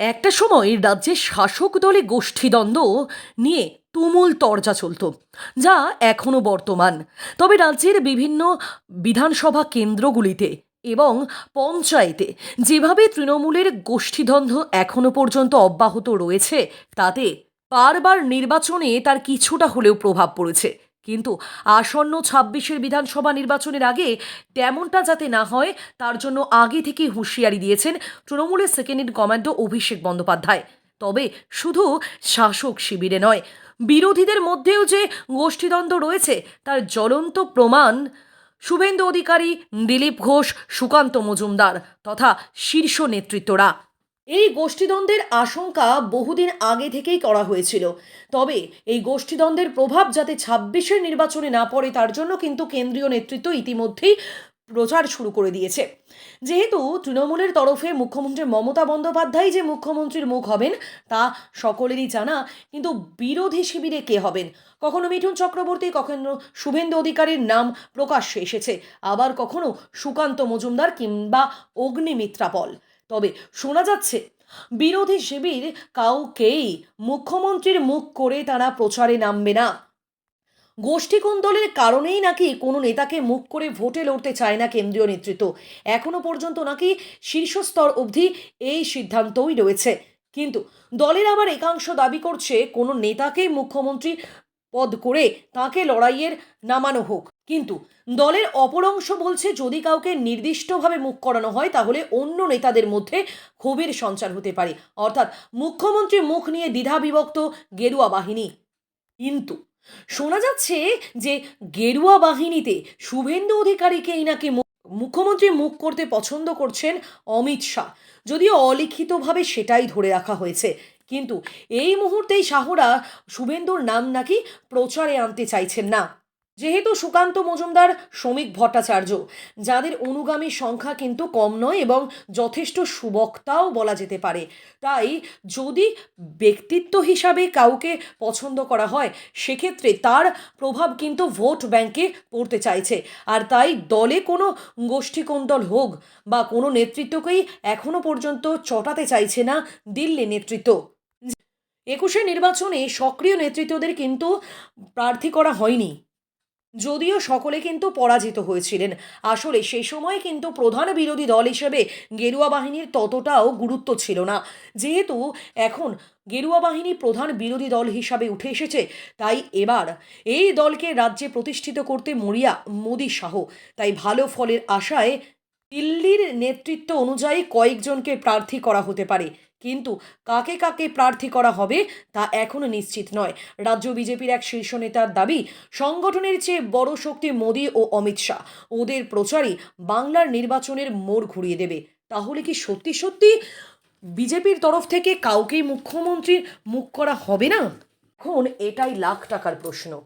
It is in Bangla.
একটা সময় রাজ্যের শাসক দলে গোষ্ঠীদ্বন্দ্ব নিয়ে তুমুল তরজা চলতো, যা এখনও বর্তমান। তবে রাজ্যের বিভিন্ন বিধানসভা কেন্দ্রগুলিতে এবং পঞ্চায়েতে যেভাবে তৃণমূলের গোষ্ঠীদ্বন্দ্ব এখনও পর্যন্ত অব্যাহত রয়েছে, তাতে বারবার নির্বাচনে তার কিছুটা হলেও প্রভাব পড়েছে। কিন্তু আসন্ন ছাব্বিশের বিধানসভা নির্বাচনের আগে তেমনটা যাতে না হয়, তার জন্য আগে থেকেই হুঁশিয়ারি দিয়েছেন তৃণমূলের second in commando Abhishek Bandyopadhyay. তবে শুধু শাসক শিবিরে নয়, বিরোধীদের মধ্যেও যে গোষ্ঠীদ্বন্দ্ব রয়েছে, তার জ্বলন্ত প্রমাণ শুভেন্দু অধিকারী, দিলীপ ঘোষ, সুকান্ত মজুমদার তথা শীর্ষ নেতৃত্বরা। এই গোষ্ঠীদ্বন্দ্বের আশঙ্কা বহুদিন আগে থেকেই করা হয়েছিল। তবে এই গোষ্ঠীদ্বন্দ্বের প্রভাব যাতে ছাব্বিশের নির্বাচনে না পড়ে, তার জন্য কিন্তু কেন্দ্রীয় নেতৃত্ব ইতিমধ্যেই প্রচার শুরু করে দিয়েছে। যেহেতু তৃণমূলের তরফে মুখ্যমন্ত্রী মমতা বন্দ্যোপাধ্যায় যে মুখ্যমন্ত্রীর মুখ হবেন, তা সকলেরই জানা। কিন্তু বিরোধী শিবিরে কে হবেন? কখনো মিঠুন চক্রবর্তী, কখনো শুভেন্দু অধিকারীর নাম প্রকাশ্যে এসেছে। আবার কখনো সুকান্ত মজুমদার কিংবা অগ্নিমিত্রা পল। তবে শোনা যাচ্ছে, বিরোধী শিবির কাউকেই মুখ্যমন্ত্রীর মুখ করে তারা প্রচারে নামবে না। গোষ্ঠী কোন্দলের কারণেই নাকি কোনো নেতাকে মুখ করে ভোটে লড়তে চায় না কেন্দ্রীয় নেতৃত্ব। এখনও পর্যন্ত নাকি শীর্ষস্তর অবধি এই সিদ্ধান্তই রয়েছে। কিন্তু দলের আবার একাংশ দাবি করছে, কোনো নেতাকেই মুখ্যমন্ত্রী পদ করে তাকে লড়াইয়ের নামানো হোক। কিন্তু দলের অপর অংশ বলছে, যদি কাউকে নির্দিষ্টভাবে মুখ করানো হয়, তাহলে অন্য নেতাদের মধ্যে ক্ষোভের সঞ্চার হতে পারে। অর্থাৎ মুখ্যমন্ত্রী মুখ নিয়ে দ্বিধা বিভক্ত গেরুয়া বাহিনী। কিন্তু শোনা যাচ্ছে যে গেরুয়া বাহিনীতে শুভেন্দু অধিকারীকেই নাকি মুখ্যমন্ত্রী মুখ করতে পছন্দ করছেন অমিত শাহ। যদিও অলিখিতভাবে সেটাই ধরে রাখা হয়েছে। কিন্তু এই মুহূর্তেই শাহরা শুভেন্দুর নাম নাকি প্রচারে আনতে চাইছেন না। যেহেতু সুকান্ত মজুমদার, শ্রমিক ভট্টাচার্য, যাদের অনুগামী সংখ্যা কিন্তু কম নয় এবং যথেষ্ট সুবক্তাও বলা যেতে পারে, তাই যদি ব্যক্তিত্ব হিসাবে কাউকে পছন্দ করা হয়, সেক্ষেত্রে তার প্রভাব কিন্তু ভোট ব্যাংকে পড়তে চাইছে। আর তাই দলে কোনো গোষ্ঠীকোন্দল হোক বা কোনো নেতৃত্বকেই এখনও পর্যন্ত চটাতে চাইছে না দিল্লি নেতৃত্ব। একুশে নির্বাচনে সক্রিয় নেতৃত্বদের কিন্তু প্রার্থী করা হয়নি। যদিও সকলে কিন্তু পরাজিত হয়েছিলেন। আসলে সেই সময় কিন্তু প্রধান বিরোধী দল হিসেবে গেরুয়া বাহিনীর ততটাও গুরুত্ব ছিল না। যেহেতু এখন গেরুয়া বাহিনী প্রধান বিরোধী দল হিসাবে উঠে এসেছে, তাই এবার এই দলকে রাজ্যে প্রতিষ্ঠিত করতে মরিয়া মোদী শাহ। তাই ভালো ফলের আশায় দিল্লির নেতৃত্ব অনুযায়ী কয়েকজনকে প্রার্থী করা হতে পারে। কিন্তু কাকে কাকে প্রার্থী করা হবে তা এখনও নিশ্চিত নয়। রাজ্য বিজেপির এক শীর্ষ নেতার দাবি, সংগঠনের চেয়ে বড় শক্তি মোদী ও অমিত শাহ। ওদের প্রচারই বাংলার নির্বাচনের মোড় ঘুরিয়ে দেবে। তাহলে কি সত্যি সত্যি বিজেপির তরফ থেকে কাউকেই মুখ্যমন্ত্রীর মুখ করা হবে না? এখন এটাই লাখ টাকার প্রশ্ন।